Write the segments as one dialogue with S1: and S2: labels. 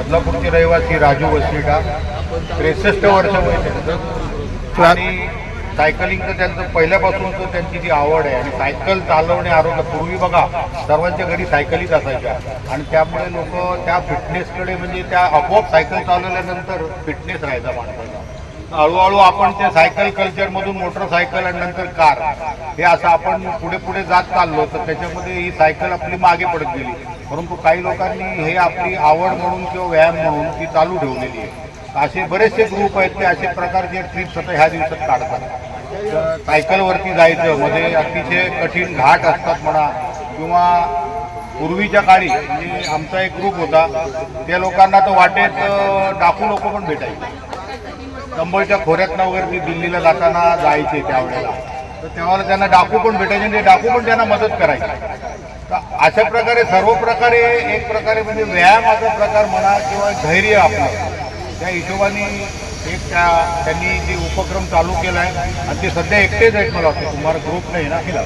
S1: बदलापूरचे रहिवासी राजू वसलेटा त्रेसष्ट वर्ष वय त्यांचं. आणि सायकलिंगचं त्यांचं पहिल्यापासूनच त्यांची जी आवड आहे आणि सायकल चालवणे आरोग्य पूर्वी बघा सर्वांच्या घरी सायकलीच असायच्या. आणि त्यामुळे लोक त्या फिटनेसकडे म्हणजे त्या आपोआप सायकल चालवल्यानंतर फिटनेस राहायचा माणसाचा. हळूहळू आपण ते सायकल कल्चरमधून मोटरसायकल आणि नंतर कार हे असं आपण पुढे पुढे जात चाललो तर त्याच्यामध्ये ही सायकल आपली मागे पडत गेली. परंतु काही लोकांनी हे आपली आवड म्हणून किंवा व्यायाम म्हणून ती चालू ठेवलेली आहे. असे बरेचसे ग्रुप आहेत ते असे प्रकारचे ट्रिप्स आता ह्या दिवसात काढतात. सायकलवरती जायचं मध्ये अतिशय कठीण घाट असतात म्हणा किंवा पूर्वीच्या काळी म्हणजे आमचा एक ग्रुप होता त्या लोकांना तर वाटेत डाकू लोक पण भेटायचे. कंबळच्या खोऱ्यातनं वगैरे ती दिल्लीला जाताना जायचे त्यावेळेला. तर तेव्हा त्यांना डाकू पण भेटायचे आणि ते डाकू पण त्यांना मदत करायचे. तर अशा प्रकारे सर्व प्रकारे एक प्रकारे म्हणजे व्यायामाचा प्रकार म्हणा किंवा धैर्य आपलं त्या हिशोबाने एक त्या त्यांनी जे उपक्रम चालू केला आहे आणि ते सध्या एकटेच आहेत मला वाटतं. तुम्हाला ग्रुप नाही ना केला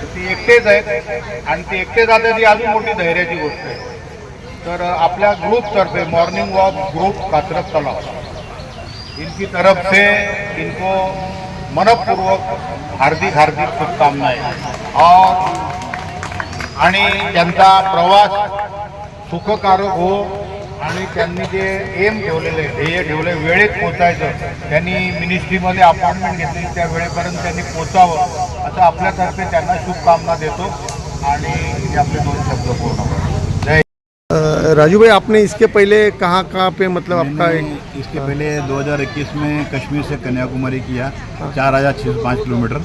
S1: ती ते एकटेच आहेत. आणि ते एकटे जातात ही अजून मोठी धैर्याची गोष्ट आहे. तर आपल्या ग्रुपतर्फे मॉर्निंग वॉक ग्रुप कात्रत तलाव. इनकी तरफ से इनको मनपूर्वक हार्दिक हार्दिक शुभकामनाएं। और आणि त्यांचा प्रवास सुखकारक हो आणि त्यांनी जे एम ठेवलेले ध्येय ठेवले वेळेत पोचायचं त्यांनी मिनिस्ट्रीमध्ये अपॉइंटमेंट घेतली त्या वेळेपर्यंत त्यांनी पोचावं असं आपल्यातर्फे त्यांना शुभकामना देतो आणि आपले दोन शब्द पूर्ण करतो
S2: राजू भाई आपने इसके पहले कहाँ कहाँ पे मतलब आपका एक
S3: इसके पहले 2021 में कश्मीर से कन्याकुमारी किया चार हज़ार छः पाँच किलोमीटर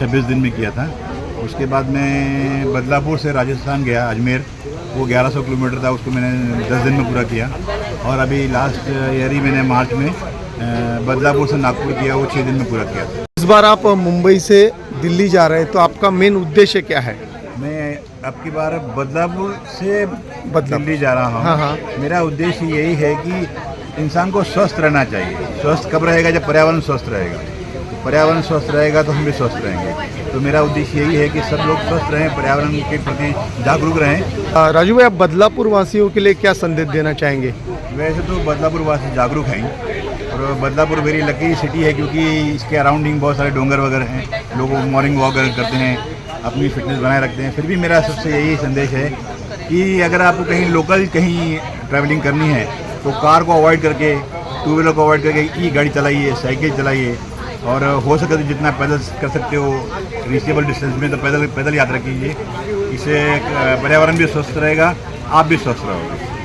S3: 26 दिन में किया था। उसके बाद मैं बदलापुर से राजस्थान गया अजमेर वो 1100 किलोमीटर था उसको मैंने 10 दिन में पूरा किया। और अभी लास्ट ईयर ही मैंने मार्च में बदलापुर से नागपुर किया वो छः दिन में पूरा किया
S2: इस बार आप मुंबई से दिल्ली जा रहे हैं तो आपका मेन उद्देश्य क्या है?
S3: अब की बार बदलापुर से। दिल्ली जा रहा हूँ।
S2: हाँ, हाँ।
S3: मेरा उद्देश्य यही है कि इंसान को स्वस्थ रहना चाहिए। स्वस्थ कब रहेगा जब पर्यावरण स्वस्थ रहेगा? तो पर्यावरण स्वस्थ रहेगा तो हम भी स्वस्थ रहेंगे। तो मेरा उद्देश्य यही है कि सब लोग स्वस्थ रहें पर्यावरण के प्रति जागरूक रहें।
S2: राजू भाई आप बदलापुर वासियों के लिए क्या संदेश देना चाहेंगे?
S3: वैसे तो बदलापुर वासी जागरूक हैं और बदलापुर वेरी लकी सिटी है क्योंकि इसके अराउंडिंग बहुत सारे डोंगर वगैरह हैं। लोग मॉर्निंग वॉक करते हैं अपनी फिटनेस बनाए रखते हैं। फिर भी मेरा सबसे यही संदेश है कि अगर आपको कहीं लोकल कहीं ट्रैवलिंग करनी है तो कार को अवॉइड करके टू व्हीलर को अवॉइड करके ई गाड़ी चलाइए, साइकिल चलाइए और हो सके तो जितना पैदल कर सकते हो रीजनेबल डिस्टेंस में तो पैदल पैदल यात्रा कीजिए। इससे पर्यावरण भी स्वस्थ रहेगा, आप भी स्वस्थ रहोगे।